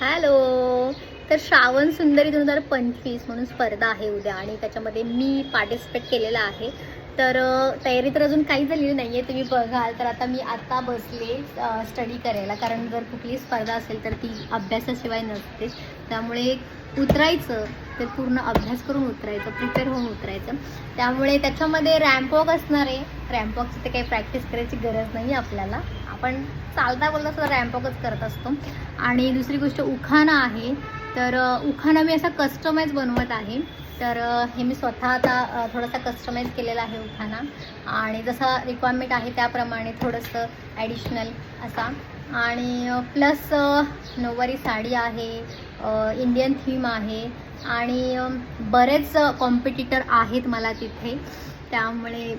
Hello. तर श्रावण सुंदरी दोन हजार पंचवीस म्हणून स्पर्धा आहे उद्या आणि त्याच्यामध्ये मी पार्टिसिपेट केलेलं आहे. तर तयारी तर अजून काही झालेली नाही आहे तुम्ही बघाल तर आता मी आता बसले स्टडी करायला. कारण जर कुठली स्पर्धा असेल तर ती अभ्यासाशिवाय नसते. त्यामुळे उतरायचं ते पूर्ण अभ्यास करून उतरायचं प्रिपेअर होऊन उतरायचं. त्यामुळे त्याच्यामध्ये रॅम्पवॉक असणार आहे. रॅम्पवॉकची ते काही प्रॅक्टिस करायची गरज नाही आपल्याला. आपण चालता बोलता सुद्धा रॅम्पवॉकच करत असतो. आणि दुसरी गोष्ट उखाणा आहे. तर उखाणं उखाणा मी असा कस्टमाइज बनवत आहे. तर हे मी स्वतः आता थोडंसं थोडासा कस्टमाइज केलेला आहे उखाणा. आणि जसा रिक्वायरमेंट आहे त्याप्रमाणे थोडंसं ॲडिशनल असा. आणि प्लस नऊवारी साडी आहे. इंडियन थीम आहे. आणि बरेच कॉम्पिटिटर आहेत मला तिथे. त्यामुळे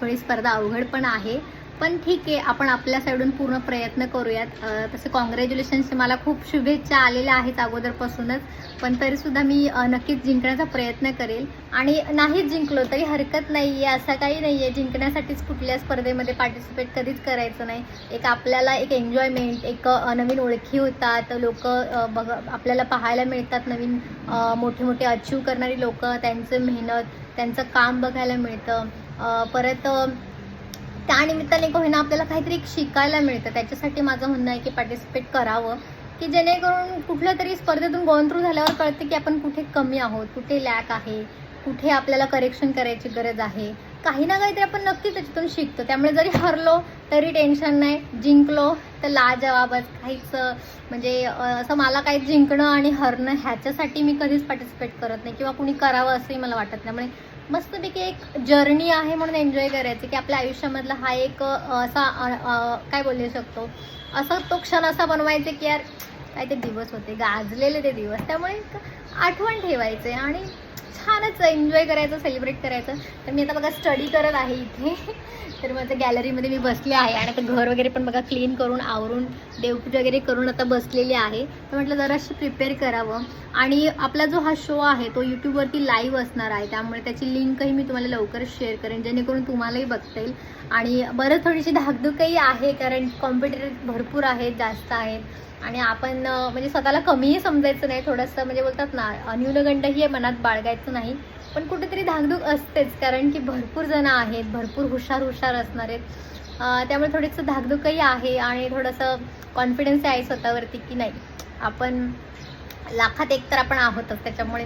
थोडी स्पर्धा अवघड पण आहे. पण ठीक आहे आपण आपल्या साईडून पूर्ण प्रयत्न करूयात. तसे कॉंग्रॅच्युलेशन्स मला खूप शुभेच्छा आलेल्या आहेत अगोदरपासूनच पण तरीसुद्धा मी नक्कीच जिंकण्याचा प्रयत्न करेल. आणि नाहीच जिंकलो तरी हरकत नाही आहे असं काही नाही आहे जिंकण्यासाठीच कुठल्या स्पर्धेमध्ये पार्टिसिपेट कधीच करायचं नाही. एक आपल्याला एक एन्जॉयमेंट एक नवीन ओळखी होतात. लोक बघ आपल्याला पाहायला मिळतात नवीन मोठे मोठे अचीव करणारी लोक त्यांचं मेहनत त्यांचं काम बघायला मिळतं. परत त्यानिमित्ताने का होईना आपल्याला काहीतरी शिकायला मिळतं. त्याच्यासाठी माझं म्हणणं आहे की पार्टिसिपेट करावं. की जेणेकरून कुठल्या तरी स्पर्धेतून गोन थ्रू झाल्यावर कळतं की आपण कुठे कमी आहोत कुठे लॅक आहे कुठे आपल्याला करेक्शन करायची गरज आहे. काही ना काहीतरी आपण नक्की त्याच्यातून शिकतो. त्यामुळे जरी हरलो तरी टेन्शन नाही. जिंकलो तर लाजवाबच काहीच म्हणजे असं मला काही जिंकणं आणि हरणं ह्याच्यासाठी मी कधीच पार्टिसिपेट करत नाही. किंवा कुणी करावं असंही मला वाटत नाही. म्हणजे मस्तपैकी एक जर्नी आहे म्हणून एन्जॉय करायची की आपल्या आयुष्यामधला हा एक असा काय बोलू शकतो? असा तो क्षण असा बनवायचा की यार काय ते दिवस होते गाजलेले ते दिवस. त्यामुळे एक आठवण ठेवायचे आणि छानच एन्जॉय करायचं सेलिब्रेट करायचं. तर मी आता बघा स्टडी करत आहे इथे. तर माझ्या गॅलरीमध्ये मी बसले आहे आणि आता घर वगैरे पण बघा क्लीन करून आवरून देवपूज वगैरे करून आता बसलेली आहे. तर म्हटलं जराशी प्रिपेअर करावं. आणि आपला जो हा शो आहे तो यूट्यूबवरती लाईव्ह असणार आहे. त्यामुळे त्याची लिंकही मी तुम्हाला लवकरच शेअर करेन जेणेकरून तुम्हालाही बघता येईल. आणि बरं थोडीशी धाकधुकही आहे कारण कॉम्पिटिटर भरपूर आहेत जास्त आहेत. आणि आपण म्हणजे स्वतःला कमीही समजायचं नाही थोडंसं म्हणजे बोलतात ना अं, न्यूनगंडही मनात बाळगायचं नाही. पण कुठेतरी धाकधूक असतेच कारण की भरपूर जण आहेत भरपूर हुशार हुशार असणार आहेत. त्यामुळे थोडंसं धाकधूकही आहे आणि थोडंसं कॉन्फिडन्स आहे स्वतःवरती की नाही. आपण लाखात एक तर आपण आहोतच त्याच्यामुळे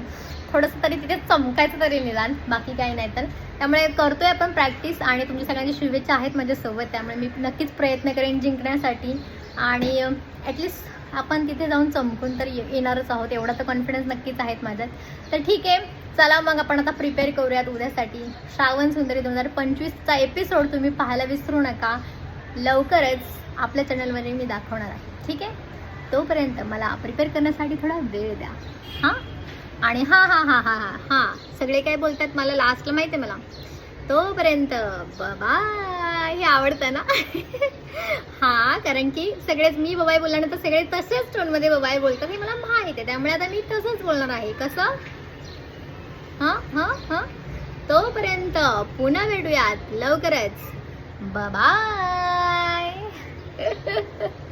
थोडंसं तरी तिथे चमकायचं तरी निदान बाकी काही नाही तर. त्यामुळे करतोय आपण प्रॅक्टिस आणि तुमच्या सगळ्यांची शुभेच्छा आहेत माझ्यासोबत त्यामुळे मी नक्कीच प्रयत्न करेन जिंकण्यासाठी. आणि ॲटलिस्ट आपण तिथे जाऊन चमकून तर ये- येणारच आहोत. एवढा तर कॉन्फिडन्स नक्कीच आहेत माझ्यात. तर ठीक आहे. चला मग आपण आता प्रिपेअर करूयात उद्यासाठी. श्रावण सुंदरी दोन हजार पंचवीसचा एपिसोड तुम्ही पाहायला विसरू नका. लवकरच आपल्या चॅनलमध्ये मी दाखवणार आहे. ठीक आहे? तोपर्यंत मला प्रिपेअर करण्यासाठी थोडा वेळ द्या. हां? आणि हां हां हां हां हां हां. सगळे काय बोलतात? मला लास्टला माहिती आहे मला. तोपर्यंत बाय. हे आवडतं ना? हां कारण की सगळेच मी बबाई बोलल्यानंतर सगळे तसेच टोनमध्ये बबाई बोलतात हे मला माहीत आहे. त्यामुळे आता मी तसंच बोलणार आहे. कसं? हां? हां? हां? तोपर्यंत पुन्हा भेटूयात लवकरच. बाय.